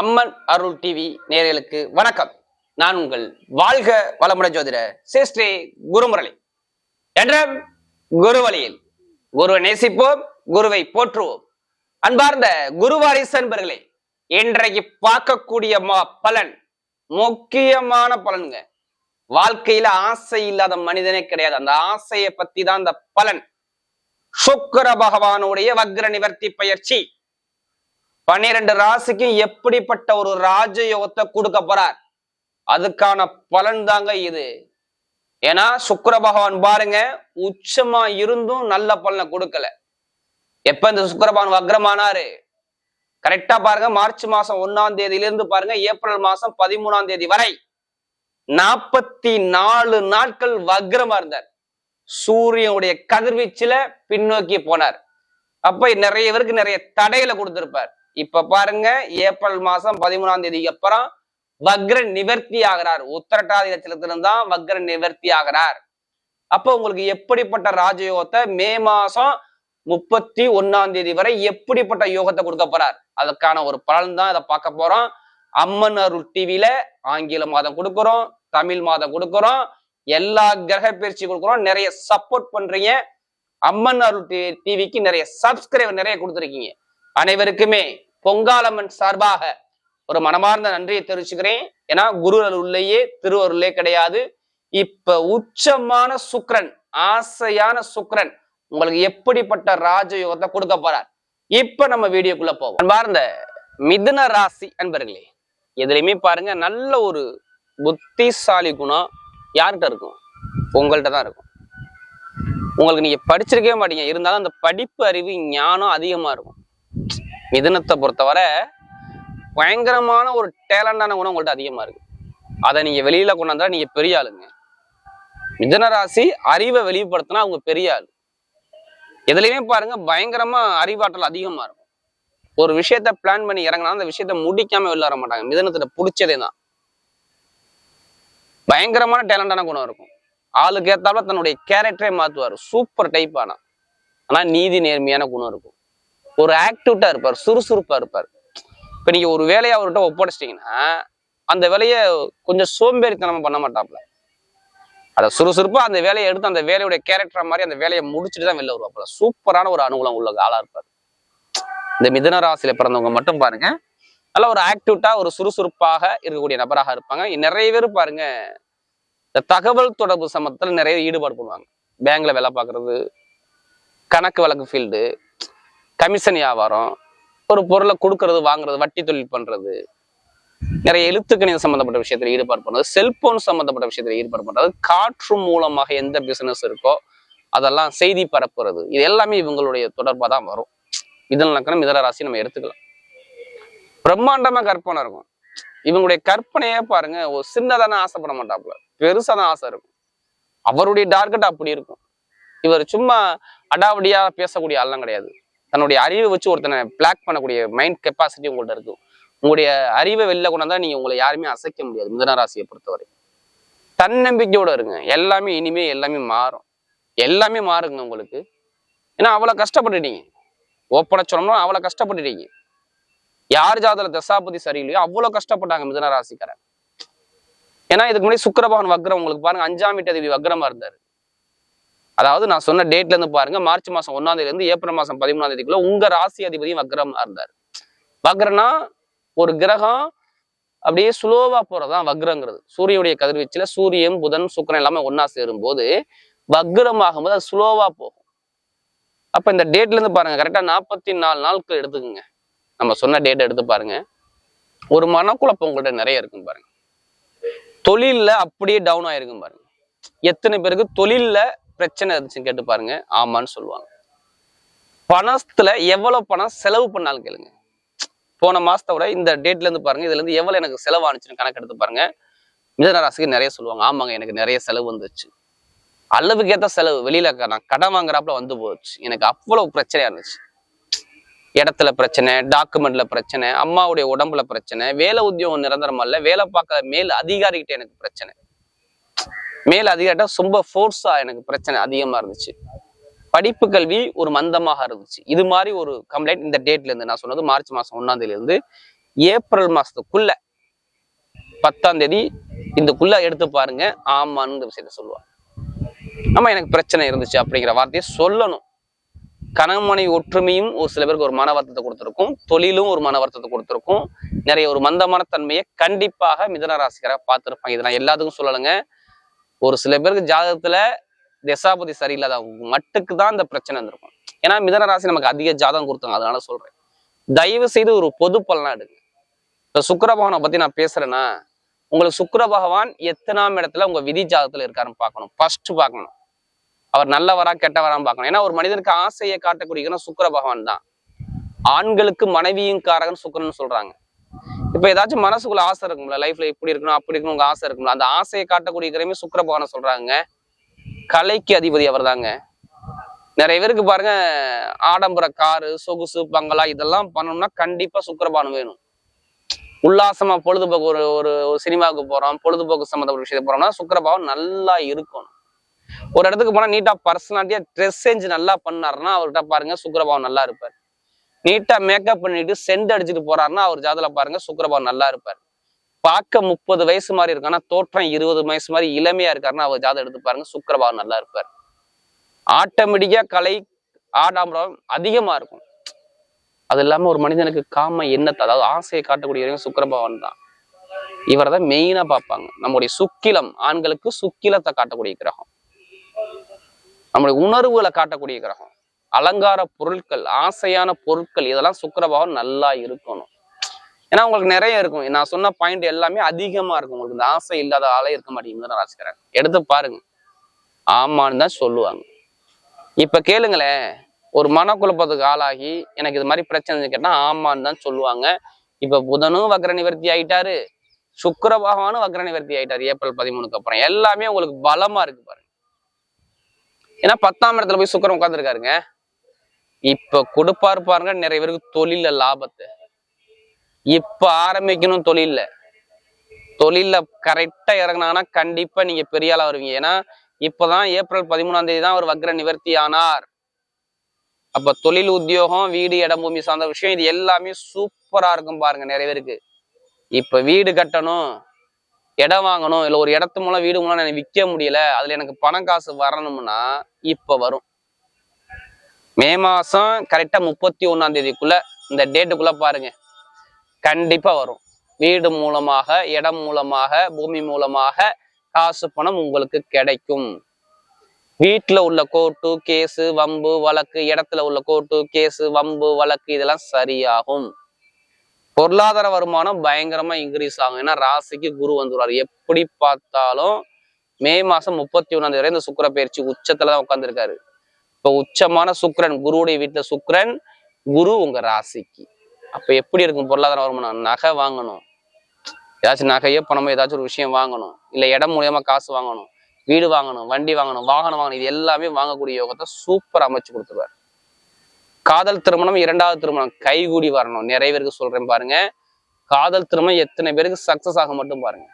அம்மன் அருள் TV நேர்களுக்கு வணக்கம். நான் உங்கள் வாழ்க வளமுடன் ஜோதிட சிஸ்ரீ குருமுரளி. என்ற குருவழியில் குருவை நேசிப்போம் குருவை போற்றுவோம். அன்பார்ந்த குருவாரிசு அன்பர்களே இன்றைக்கு பார்க்கக்கூடிய மா- பலன் முக்கியமான பலனுங்க. வாழ்க்கையில ஆசை இல்லாத மனிதனே கிடையாது. அந்த ஆசையை பத்தி தான் அந்த பலன். சுக்கர பகவானுடைய வக்ர நிவர்த்தி பயிற்சி. பன்னிரண்டு ராசிக்கும் எப்படிப்பட்ட ஒரு ராஜயோகத்தை கொடுக்க போறார்? அதுக்கான பலன் தாங்க இது. ஏன்னா சுக்கர பகவான் பாருங்க உச்சமா இருந்தும் நல்ல பலனை கொடுக்கல. எப்ப இந்த சுக்கர பகவான் வக்ரமானாரு? கரெக்டா பாருங்க மார்ச் மாசம் ஒன்னாம் தேதியில இருந்து பாருங்க ஏப்ரல் மாசம் பதிமூணாம் தேதி வரை நாற்பத்தி நாலு நாட்கள் வக்ரமா இருந்தார். சூரியனுடைய கதிர்வீச்சுல பின்னோக்கி போனார். அப்ப நிறைய பேருக்கு நிறைய தடைகளை கொடுத்திருப்பார். இப்ப பாருங்க ஏப்ரல் மாசம் பதிமூணாம் தேதிக்கு அப்புறம் வக்ர நிவர்த்தி ஆகிறார். உத்தரட்டாதி நட்சத்திரத்திலிருந்து தான் வக்ர நிவர்த்தி ஆகிறார். அப்ப உங்களுக்கு எப்படிப்பட்ட ராஜயோகத்தை மே மாசம் முப்பத்தி ஒன்னாம் தேதி வரை எப்படிப்பட்ட யோகத்தை கொடுக்க போறார்? அதுக்கான ஒரு பலன் தான் இதை பார்க்க போறோம். அம்மன் அருள் டிவில ஆங்கில மாதம் கொடுக்குறோம் தமிழ் மாதம் கொடுக்குறோம் எல்லா கிரக பயிற்சி கொடுக்குறோம். நிறைய சப்போர்ட் பண்றீங்க. அம்மன் அருள் டிவிக்கு நிறைய சப்ஸ்கிரைபர் நிறைய கொடுத்துருக்கீங்க. அனைவருக்குமே பொங்காலம்மன் சார்பாக ஒரு மனமார்ந்த நன்றியை தெரிவிச்சுக்கிறேன். ஏன்னா குரு அருள்லேயே திருவருளே கிடையாது. இப்ப உச்சமான சுக்ரன் ஆசையான சுக்ரன் உங்களுக்கு எப்படிப்பட்ட ராஜயோகத்தை கொடுக்க போறார்? இப்ப நம்ம வீடியோக்குள்ள போவோம். அன்பார்ந்த மிதுன ராசி அன்பர்களே எதுலையுமே பாருங்க நல்ல ஒரு புத்திசாலி குணம் யார்கிட்ட இருக்கும்? உங்கள்கிட்ட தான் இருக்கும். உங்களுக்கு நீங்க படிச்சிருக்கவே மாட்டீங்க. இருந்தாலும் அந்த படிப்பு அறிவு ஞானம் அதிகமா இருக்கும். மிதுனத்தை பொறுத்தவரை பயங்கரமான ஒரு டேலண்டான குணம் உங்கள்கிட்ட அதிகமா இருக்கு. அதை நீங்க வெளியில கொண்டாந்தா நீங்க பெரிய ஆளுங்க. மிதன ராசி அறிவை வெளிப்படுத்தினா அவங்க பெரிய ஆள். எதுலையுமே பாருங்க பயங்கரமா அறிவாற்றல் அதிகமா இருக்கும். ஒரு விஷயத்த பிளான் பண்ணி இறங்கினா அந்த விஷயத்த முடிக்காம வெளில வர மாட்டாங்க. மிதனத்துல பிடிச்சதே தான். பயங்கரமான டேலண்டான குணம் இருக்கும். ஆளுக்கு ஏத்தாப்புல தன்னுடைய கேரக்டரே மாத்துவார். சூப்பர் டைப் ஆனா. ஆனா நீதி நேர்மையான குணம் இருக்கும். ஒரு ஆக்டிவிட்டா இருப்பார் சுறுசுறுப்பா இருப்பார். இப்ப நீங்க ஒரு வேலையை அவர்கிட்ட ஒப்படைச்சிட்டீங்கன்னா அந்த வேலையை கொஞ்சம் சோம்பேறித்தனமா பண்ண மாட்டாப்ல. அதை சுறுசுறுப்பா அந்த வேலையை எடுத்து அந்த வேலையுடைய கேரக்டர் மாதிரி அந்த வேலையை முடிச்சுட்டு தான் வெளில வருவாப்புல சூப்பரான ஒரு அனுகூலம் உள்ள ஆளா இருப்பார். இந்த மிதன ராசியில பிறந்தவங்க மட்டும் பாருங்க. நல்ல ஒரு ஆக்டிவிட்டா ஒரு சுறுசுறுப்பாக இருக்கக்கூடிய நபராக இருப்பாங்க. நிறைய பேர் பாருங்க. இந்த தகவல் தொடர்பு சமத்தில் நிறைய ஈடுபாடு பண்ணுவாங்க. பேங்க்ல வேலை பார்க்கறது கணக்கு வழக்கு ஃபீல்டு கமிஷன் வியாபாரம் ஒரு பொருளை கொடுக்கறது வாங்குறது வட்டி தொழில் பண்றது நிறைய எழுத்துக்கணித சம்பந்தப்பட்ட விஷயத்துல ஈடுபாடு பண்றது செல்போன் சம்பந்தப்பட்ட விஷயத்துல ஈடுபாடு பண்றது காற்று மூலமாக எந்த பிசினஸ் இருக்கோ அதெல்லாம் செய்தி பரப்புறது. இது எல்லாமே இவங்களுடைய தொடர்பா தான் வரும். இதன் லக்கணம் இதர ராசி நம்ம எடுத்துக்கலாம். பிரம்மாண்டமா கற்பனை இருக்கும். இவங்களுடைய கற்பனையே பாருங்க ஒரு சின்னதான ஆசைப்பட மாட்டாப்புல. பெருசா தான் ஆசை இருக்கும். அவருடைய டார்கெட் அப்படி இருக்கும். இவர் சும்மா அடாவடியா பேசக்கூடிய ஆள்லாம் கிடையாது. தன்னுடைய அறிவை வச்சு ஒருத்தனை பிளாக் பண்ணக்கூடிய மைண்ட் கெப்பாசிட்டி உங்கள்ட்ட இருக்கும் உங்களுடைய அறிவை வெளில கொண்டாந்தா நீங்க உங்களை யாருமே அசைக்க முடியாது மிதன ராசியை பொறுத்தவரை. தன்னம்பிக்கையோட இருங்க. எல்லாமே இனிமே எல்லாமே மாறும். எல்லாமே மாறுங்க உங்களுக்கு. ஏன்னா அவ்வளவு கஷ்டப்பட்டுட்டீங்க. ஓப்பன சொன்னோம்னா அவ்வளவு கஷ்டப்பட்டுட்டீங்க. யார் ஜாதல தசாபதி சரியில்லையோ அவ்வளவு கஷ்டப்பட்டாங்க மிதன ராசிக்காரன் ஏன்னா இதுக்கு முன்னாடி சுக்கிர வக்ரம் உங்களுக்கு பாருங்க அஞ்சாம் வீட்டு அதிபதி வக்ரமா இருந்தாரு. அதாவது நான் சொன்ன டேட்ல இருந்து பாருங்க மார்ச் மாசம் ஒன்னாம் தேதியில இருந்து ஏப்ரல் மாசம் பதிமூணாம் தேதிக்குள்ள உங்க ராசி அதிபதியும் வக்ரமா இருந்தார். வக்ரனா ஒரு கிரகம் அப்படியே ஸ்லோவா போறதுதான் வக்ரங்கிறது. சூரியனுடைய கதிர்வீச்சுல சூரியன் புதன் சுக்கரன் எல்லாமே ஒன்னா சேரும் போது வக்ரமாகும் போது அது ஸ்லோவா போகும். அப்ப இந்த டேட்ல இருந்து பாருங்க கரெக்டா நாற்பத்தி நாலு நாட்கள் எடுத்துக்கோங்க. நம்ம சொன்ன டேட் எடுத்து பாருங்க. ஒரு மனக்குழப்பம் உங்கள்கிட்ட நிறைய இருக்கும் பாருங்க. தொழில்ல அப்படியே டவுன் ஆயிருக்கும் பாருங்க. எத்தனை பேருக்கு தொழில்ல பிரச்சனை இருந்துச்சுன்னு கேட்டு பாருங்க. ஆமான்னு சொல்லுவாங்க. பணத்துல எவ்வளவு பணம் செலவு பண்ணாலும் கேளுங்க. போன மாசத்தை விட இந்த டேட்ல இருந்து பாருங்க இதுல இருந்து எவ்வளவு எனக்கு செலவானுச்சுன்னு கணக்கு எடுத்து பாருங்க. மிதனராசிக்கு நிறைய சொல்லுவாங்க ஆமாங்க எனக்கு நிறைய செலவு வந்துச்சு அளவுக்கு ஏத்த செலவு. வெளியில நான் கடன் வாங்குறாப்புல வந்து போச்சு. எனக்கு அவ்வளவு பிரச்சனையா இருந்துச்சு. இடத்துல பிரச்சனை டாக்குமெண்ட்ல பிரச்சனை அம்மாவுடைய உடம்புல பிரச்சனை வேலை உத்தியோகம் நிரந்தரமா இல்ல வேலை பார்க்க மேல் அதிகாரிகிட்ட எனக்கு பிரச்சனை. மேல் அதிகாரிட்ட ரொம்ப ஃபோர்ஸா எனக்கு பிரச்சனை அதிகமா இருந்துச்சு. படிப்பு கல்வி ஒரு மந்தமாக இருந்துச்சு. இது மாதிரி ஒரு கம்ப்ளைண்ட் இந்த டேட்ல இருந்து நான் சொன்னது மார்ச் மாசம் ஒன்னாம் தேதியில இருந்து ஏப்ரல் மாசத்துக்குள்ள பத்தாம் தேதி இதுக்குள்ள எடுத்து பாருங்க. ஆமான்னு இந்த விஷயத்த சொல்லுவாங்க. ஆமா எனக்கு பிரச்சனை இருந்துச்சு அப்படிங்கிற வார்த்தையை சொல்லணும். கணவனை ஒற்றுமையும் ஒரு சில பேருக்கு ஒரு மன வருத்தத்தை கொடுத்துருக்கும். தொழிலும் ஒரு மன வருத்தத்தை கொடுத்துருக்கும். நிறைய ஒரு மந்தமான தன்மையை கண்டிப்பாக மிதன ராசிக்காரங்க பார்த்துருப்பாங்க. இதை நான் எல்லாத்துக்கும் சொல்லலைங்க. ஒரு சில பேருக்கு ஜாதகத்துல தசாபதி சரியில்லாத மட்டுக்கு தான் இந்த பிரச்சனை இருந்திருக்கும் ஏன்னா மிதன ராசி நமக்கு அதிக ஜாதகம் கொடுத்தாங்க அதனால சொல்றேன். தயவு செய்து ஒரு பொது பலனா எடுங்க. இப்ப சுக்கிர பகவானை பத்தி நான் பேசுறேன்னா உங்களுக்கு சுக்கிர பகவான் எத்தனாம் இடத்துல உங்க விதி ஜாதகத்துல இருக்காருன்னு பார்க்கணும். ஃபர்ஸ்ட் பார்க்கணும். அவர் நல்லவரா கெட்டவரான்னு பார்க்கணும். ஏன்னா ஒரு மனிதனுக்கு ஆசையை காட்டக்கூடியதுன்னா சுக்கர பகவான் தான். ஆண்களுக்கு மனைவியும் காரகன் சுக்கரன் சொல்றாங்க. இப்போ ஏதாச்சும் மனசுக்குள்ள ஆசை இருக்கும்ல லைஃப்ல இப்படி இருக்கணும் அப்படி இருக்கணும் உங்க ஆசை இருக்கும்ல அந்த ஆசையை காட்டக்கூடிய கிரகமே சுக்கர பகவான சொல்றாங்க. கலைக்கு அதிபதி அவர் தாங்க நிறைய பேருக்கு பாருங்க ஆடம்பர காரு சொகுசு பங்களா இதெல்லாம் பண்ணணும்னா கண்டிப்பா சுக்கரபானம் வேணும். உல்லாசமா பொழுதுபோக்கு ஒரு ஒரு சினிமாவுக்கு போறோம் பொழுதுபோக்கு சம்மந்தப்பட்ட விஷயத்துக்கு போறோம்னா சுக்கிரபாவம் நல்லா இருக்கணும். ஒரு இடத்துக்கு போனா நீட்டா பர்சனாலிட்டியா ட்ரெஸ் செஞ்சு நல்லா பண்ணாருன்னா அவர்கிட்ட பாருங்க சுக்கிரபாவம் நல்லா இருப்பார். நீட்டா மேக்கப் பண்ணிட்டு சென்ட் அடிச்சுட்டு போறாருன்னா அவர் ஜாதல பாருங்க சுக்கிரபாவம் நல்லா இருப்பார். பார்க்க முப்பது வயசு மாதிரி இருக்கான்னா தோற்றம் இருபது வயசு மாதிரி இளமையா இருக்காருன்னா அவர் ஜாதம் எடுத்து பாருங்க சுக்கிரபாவம் நல்லா இருப்பார். ஆட்டோமேட்டிக்கா கலை ஆடாம்பரம் அதிகமா இருக்கும். அது இல்லாம ஒரு மனிதனுக்கு காம எண்ணத்தை அதாவது ஆசையை காட்டக்கூடிய சுக்கிரபவன் தான். இவரை தான் மெயினா பார்ப்பாங்க. நம்முடைய சுக்கிலம் ஆண்களுக்கு சுக்கிலத்தை காட்டக்கூடிய கிரகம். நம்முடைய உணர்வுகளை காட்டக்கூடிய கிரகம். அலங்கார பொருட்கள் ஆசையான பொருட்கள் இதெல்லாம் சுக்கரபாவம் நல்லா இருக்கணும். ஏன்னா உங்களுக்கு நிறைய இருக்கும். நான் சொன்ன பாயிண்ட் எல்லாமே அதிகமா இருக்கும். உங்களுக்கு இந்த ஆசை இல்லாத ஆளே இருக்க மாட்டேங்குது ராசிக்கிறேன் எடுத்து பாருங்க. ஆமான்னு தான் சொல்லுவாங்க. இப்ப கேளுங்களேன். ஒரு மனக்குழப்பத்துக்கு ஆளாகி எனக்கு இது மாதிரி பிரச்சனை கேட்டா ஆமான்னு தான் சொல்லுவாங்க. இப்ப புதனும் வக்ர நிவர்த்தி ஆயிட்டாரு. சுக்கிர பகவானும் வக்ர நிவர்த்தி ஆயிட்டாரு ஏப்ரல் பதிமூணுக்கு அப்புறம். எல்லாமே உங்களுக்கு பலமா இருக்கு பாருங்க. ஏன்னா பத்தாம் இடத்துல போய் சுக்கரம் உட்காந்துருக்காருங்க இப்ப கொடுப்பாரு பாருங்க நிறைய பேருக்கு தொழில லாபத்தை. இப்ப ஆரம்பிக்கணும் தொழில தொழில கரெக்டா இறங்குனாங்கன்னா கண்டிப்பா நீங்க பெரிய ஆளா வருவீங்க. ஏன்னா இப்பதான் ஏப்ரல் பதிமூணாம் தேதி தான் அவர் வக்ர நிவர்த்தி ஆனார். அப்ப தொழில் உத்தியோகம் வீடு இடம் பூமி சார்ந்த விஷயம் இது எல்லாமே சூப்பரா இருக்கும் பாருங்க நிறைய பேருக்கு. இப்ப வீடு கட்டணும் இடம் வாங்கணும் இல்ல ஒரு இடத்து மூலம் வீடு மூலம் எனக்கு விற்க முடியல அதுல எனக்கு பணம் காசு வரணும்னா இப்ப வரும். மே மாசம் கரெக்டா முப்பத்தி ஒன்றாம் தேதிக்குள்ள இந்த டேட்டுக்குள்ள பாருங்க. கண்டிப்பா வரும். வீடு மூலமாக இடம் மூலமாக பூமி மூலமாக காசு பணம் உங்களுக்கு கிடைக்கும். வீட்டுல உள்ள கோர்ட்டு கேஸு வம்பு வழக்கு இடத்துல உள்ள கோர்ட்டு கேஸு வம்பு வழக்கு இதெல்லாம் சரியாகும். பொருளாதார வருமானம் பயங்கரமா இன்க்ரீஸ் ஆகும். ஏன்னா ராசிக்கு குரு வந்துடுவார் எப்படி பார்த்தாலும் மே மாசம் முப்பத்தி ஒன்றாம் தேதி வரை இந்த சுக்கர பயிற்சி உச்சத்துல தான் உட்காந்துருக்காரு இப்ப உச்சமான சுக்கிரன் குருவுடைய வீட்டுல சுக்ரன் குரு உங்க ராசிக்கு. அப்ப எப்படி இருக்கும் பொருளாதார வருமானம்? நகை வாங்கணும். ஏதாச்சும் நகையோ பணமோ ஏதாச்சும் ஒரு விஷயம் வாங்கணும். இல்ல இடம் மூலியமா காசு வாங்கணும். வீடு வாங்கணும் வண்டி வாங்கணும் வாகனம் வாங்கணும். இது எல்லாமே வாங்கக்கூடிய யோகத்தை சூப்பர் அமைச்சு கொடுத்துருவார். காதல் திருமணம் இரண்டாவது திருமணம். கைகூடி வரணும். நிறைய பேருக்கு சொல்றேன் பாருங்க. காதல் திருமணம் எத்தனை பேருக்கு சக்சஸ் ஆக மட்டும் பாருங்க.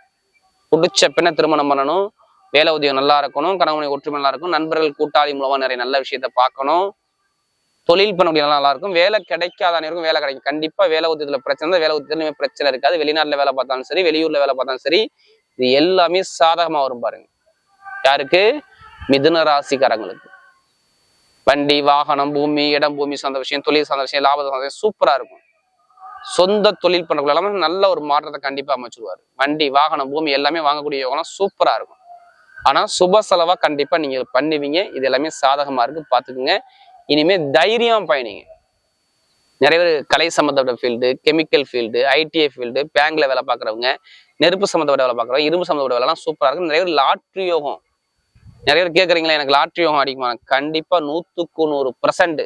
பிடிச்ச பெண்ணை திருமணம் பண்ணணும். வேலை உதவி நல்லா இருக்கணும் கணவனை ஒற்றுமை நல்லா இருக்கும் நண்பர்கள் கூட்டாளி மூலமா நிறைய நல்ல விஷயத்த பார்க்கணும். தொழில் பண்ணக்கூடிய நல்லா இருக்கும். வேலை கிடைக்காத அனைவருக்கும் வேலை கிடைக்கும். கண்டிப்பா வேலை உத்தியத்துல பிரச்சனை வேலை உத்தியத்துல பிரச்சனை இருக்காது. வெளிநாட்டுல வேலை பார்த்தாலும் சரி வெளியூர்ல வேலை பார்த்தாலும் சரி இது எல்லாமே சாதகமா வரும் பாருங்க. யாருக்கு? மிதுன ராசிக்காரங்களுக்கு. வண்டி வாகனம் பூமி இடம் பூமி சார்ந்த விஷயம் தொழில் சார்ந்த விஷயம் லாபம் சார்ந்த விஷயம் சூப்பரா இருக்கும். சொந்த தொழில் பண்ணக்கூடிய எல்லாமே நல்ல ஒரு மாற்றத்தை கண்டிப்பா அமைச்சிருவாரு. வண்டி வாகனம் பூமி எல்லாமே வாங்கக்கூடிய யோகம் சூப்பரா இருக்கும். ஆனால் சுப செலவாக கண்டிப்பாக நீங்கள் பண்ணுவீங்க. இது எல்லாமே சாதகமாக இருக்குது பார்த்துக்குங்க. இனிமேல் தைரியம் பயணிங்க. நிறைய பேர் கலை சம்மந்தப்பட்ட field chemical field ITI field பேங்க்ல வேலை பார்க்குறவங்க நெருப்பு சம்மந்தப்பட்ட வேலை பார்க்குறவங்க இரும்பு சம்மந்தப்பட்ட வேலைலாம் சூப்பராக இருக்கும் நிறைய பேர் லாட்ரி யோகம். நிறைய பேர் கேட்குறீங்களா எனக்கு லாட்ரி யோகம் அடிக்குமா? கண்டிப்பாக நூற்றுக்கு நூறு பர்சன்ட்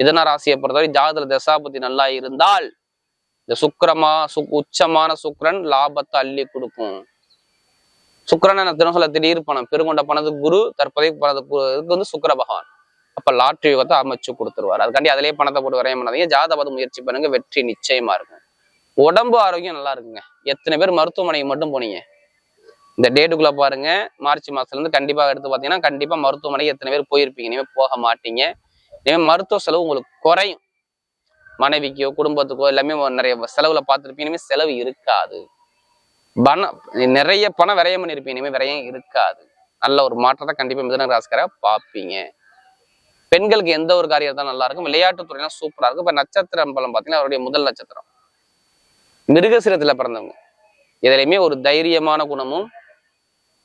மிதன ராசியை பொறுத்தவரை ஜாதக தசாபதி நல்லா இருந்தால் இந்த சுக்கரமா சு உச்சமான சுக்கரன் லாபத்தை அள்ளி கொடுக்கும். சுக்கிரன் என்ன சொல்ல திடீர் பணம் பெருங்கொண்ட பணது குரு தற்போதைய பணது இதுக்கு வந்து சுக்கர பகவான். அப்ப லாட்ரி யுகத்தை அமைச்சு கொடுத்துருவார். அதுக்காண்டி அதிலேயே பணத்தை போட்டு வரைய பண்ணாதீங்க. ஜாதபத முயற்சி பண்ணுங்க வெற்றி நிச்சயமா இருக்கும். உடம்பு ஆரோக்கியம் நல்லா இருக்குங்க. எத்தனை பேர் மருத்துவமனைக்கு மட்டும் போனீங்க? இந்த டேட்டுக்குள்ள பாருங்க. மார்ச் மாசத்துல இருந்து கண்டிப்பா எடுத்து பாத்தீங்கன்னா கண்டிப்பா மருத்துவமனைக்கு எத்தனை பேர் போயிருப்பீங்க. இனிமே போக மாட்டீங்க. இனிமேல் மருத்துவ செலவு உங்களுக்கு குறையும். மனைவிக்கோ குடும்பத்துக்கோ எல்லாமே நிறைய செலவுல பார்த்துருப்பீங்க. இனிமே செலவு இருக்காது. பணம் நிறைய பணம் விரையம் பண்ணியிருப்பீங்க இனிமே விரையம் இருக்காது. நல்ல ஒரு மாற்றத்தை கண்டிப்பா மிதன ராசிக்கார பார்ப்பீங்க. பெண்களுக்கு எந்த ஒரு காரியம் இருந்தாலும் நல்லா இருக்கும் விளையாட்டுத் துறையெல்லாம் சூப்பரா இருக்கும். இப்ப நட்சத்திரம் பலம் பார்த்தீங்கன்னா அவருடைய முதல் நட்சத்திரம். மிருகசிரத்தில் பிறந்தவங்க. எதுலையுமே ஒரு தைரியமான குணமும்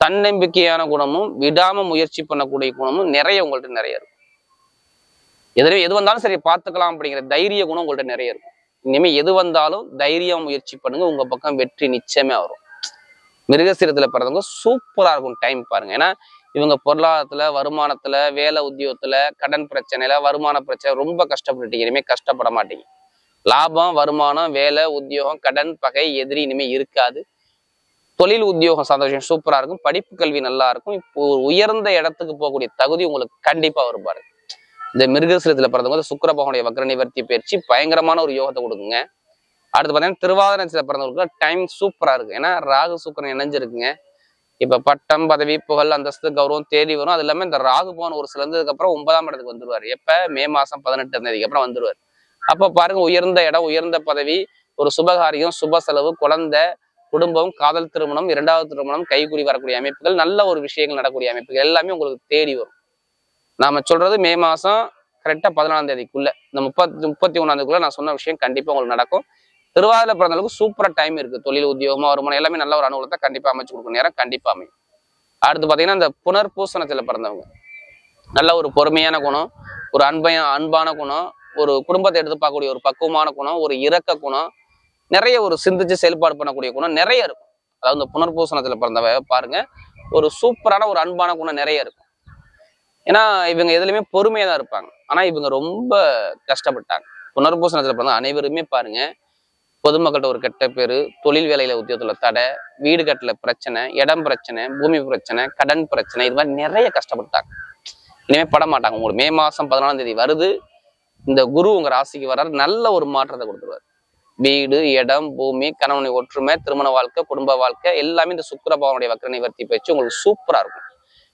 தன்னம்பிக்கையான குணமும் விடாம முயற்சி பண்ணக்கூடிய குணமும் நிறைய உங்கள்கிட்ட நிறைய இருக்கும். எதுலையும் எது வந்தாலும் சரி பார்த்துக்கலாம் அப்படிங்கிற தைரிய குணம் உங்கள்கிட்ட நிறைய இருக்கும். இனிமே எது வந்தாலும் தைரியம் முயற்சி பண்ணுங்க. உங்க பக்கம் வெற்றி நிச்சயமே வரும். மிருகசீரத்தில் பிறந்தவங்க சூப்பரா இருக்கும் டைம் பாருங்க. ஏன்னா இவங்க பொருளாதாரத்துல வருமானத்துல வேலை உத்தியோகத்துல கடன் பிரச்சனையில வருமான பிரச்சனை ரொம்ப கஷ்டப்பட்டுட்டீங்க. இனிமே கஷ்டப்பட மாட்டீங்க. லாபம் வருமானம் வேலை உத்தியோகம் கடன் பகை எதிரி இனிமே இருக்காது. தொழில் உத்தியோகம் சந்தோஷம் சூப்பரா இருக்கும். படிப்பு கல்வி நல்லா இருக்கும். இப்போ உயர்ந்த இடத்துக்கு போகக்கூடிய தகுதி உங்களுக்கு கண்டிப்பா வருபாரு இந்த மிருகசீரத்துல பிறந்தவங்க சுக்கர சுக்கிர பகவானுடைய வக்ர நிவர்த்தி பயிற்சி பயங்கரமான ஒரு யோகத்தை கொடுக்குங்க. அடுத்து பார்த்தீங்கன்னா திருவாதிரத்தில் பிறந்தவங்களுக்கு டைம் சூப்பரா இருக்கு. ஏன்னா ராகு சுக்கரன் இணைஞ்சிருக்குங்க. இப்ப பட்டம் பதவி புகழ் அந்தஸ்து கௌரவம் தேடி வரும். அது இல்லாம இந்த ராகு பவன் ஒரு சிலந்ததுக்கு அப்புறம் ஒன்பதாம் இடத்துக்கு வந்துருவாரு. எப்ப? மே மாசம் பதினெட்டாம் தேதிக்கு அப்புறம் வந்துருவாரு. அப்ப பாருங்க உயர்ந்த இடம் உயர்ந்த பதவி ஒரு சுபகாரியம் சுப செலவு குழந்தை குடும்பம் காதல் திருமணம் இரண்டாவது திருமணம் கைகூடி வரக்கூடிய அமைப்புகள் நல்ல ஒரு விஷயங்கள் நடக்கூடிய அமைப்புகள் எல்லாமே உங்களுக்கு தேடி வரும். நாம சொல்றது மே மாசம் கரெக்டா பதினாலாம் தேதிக்குள்ள. இந்த முப்பத்தி முப்பத்தி ஒண்ணாம் நான் சொன்ன விஷயம் கண்டிப்பா உங்களுக்கு நடக்கும். திருவாதிரை பிறந்தளவுக்கு சூப்பரா டைம் இருக்கு. தொழில் உத்தியோகமா வருமானம் எல்லாமே நல்ல ஒரு அனுகூலத்தை கண்டிப்பா அமைச்சு கொடுக்கும். நேரம் கண்டிப்பா அமையும். அடுத்து பாத்தீங்கன்னா இந்த புனர்பூசணத்துல பிறந்தவங்க. நல்ல ஒரு பொறுமையான குணம் ஒரு அன்பைய அன்பான குணம் ஒரு குடும்பத்தை எடுத்து பார்க்கக்கூடிய ஒரு பக்குவமான குணம் ஒரு இறக்க குணம் நிறைய ஒரு சிந்திச்சு செயல்பாடு பண்ணக்கூடிய குணம் நிறைய இருக்கும். அதாவது இந்த புனர்பூசணத்துல பிறந்தவ பாருங்க ஒரு சூப்பரான ஒரு அன்பான குணம் நிறைய இருக்கும். ஏன்னா இவங்க எதுலையுமே பொறுமையாக தான் இருப்பாங்க. ஆனால் இவங்க ரொம்ப கஷ்டப்பட்டாங்க. புனர்பூசணத்தில் பிறந்த அனைவருமே பாருங்க பொதுமக்கள்கிட்ட ஒரு கெட்ட பேர் தொழில் வேலையில உத்தியோகத்தில் தடை வீடு கட்டல பிரச்சனை இடம் பிரச்சனை பூமி பிரச்சனை கடன் பிரச்சனை இது மாதிரி நிறைய கஷ்டப்பட்டாங்க. இனிமேல் பட மாட்டாங்க. உங்களுக்கு மே மாதம் பதினாலாம் தேதி வருது இந்த குரு உங்க ராசிக்கு வர்றாரு நல்ல ஒரு மாற்றத்தை கொடுத்துருவாரு. வீடு இடம் பூமி கணவனை ஒற்றுமை திருமண வாழ்க்கை குடும்ப வாழ்க்கை எல்லாமே இந்த சுக்கிர பகவானுடைய வக்கர நிவர்த்தி பயிற்சி உங்களுக்கு சூப்பரா இருக்கும்.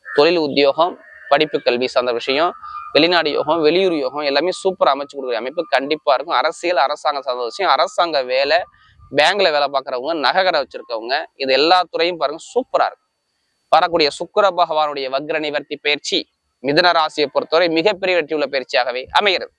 தொழில் உத்தியோகம் படிப்பு கல்வி சார்ந்த விஷயம் வெளிநாடு யோகம் வெளியூர் யோகம் எல்லாமே சூப்பரா அமைச்சு கொடுக்குற அமைப்பு கண்டிப்பா இருக்கும். அரசியல் அரசாங்கம் சார்ந்த விஷயம். அரசாங்க வேலை பேங்க்ல வேலை பார்க்குறவங்க நகைக்கடை வச்சிருக்கவங்க இது எல்லா துறையும் பாருங்க சூப்பரா இருக்கும். வரக்கூடிய சுக்கிர பகவானுடைய வக்ர நிவர்த்தி பயிற்சி மிதன ராசியை பொறுத்தவரை மிகப்பெரிய வெற்றி உள்ள பயிற்சியாகவே அமைகிறது.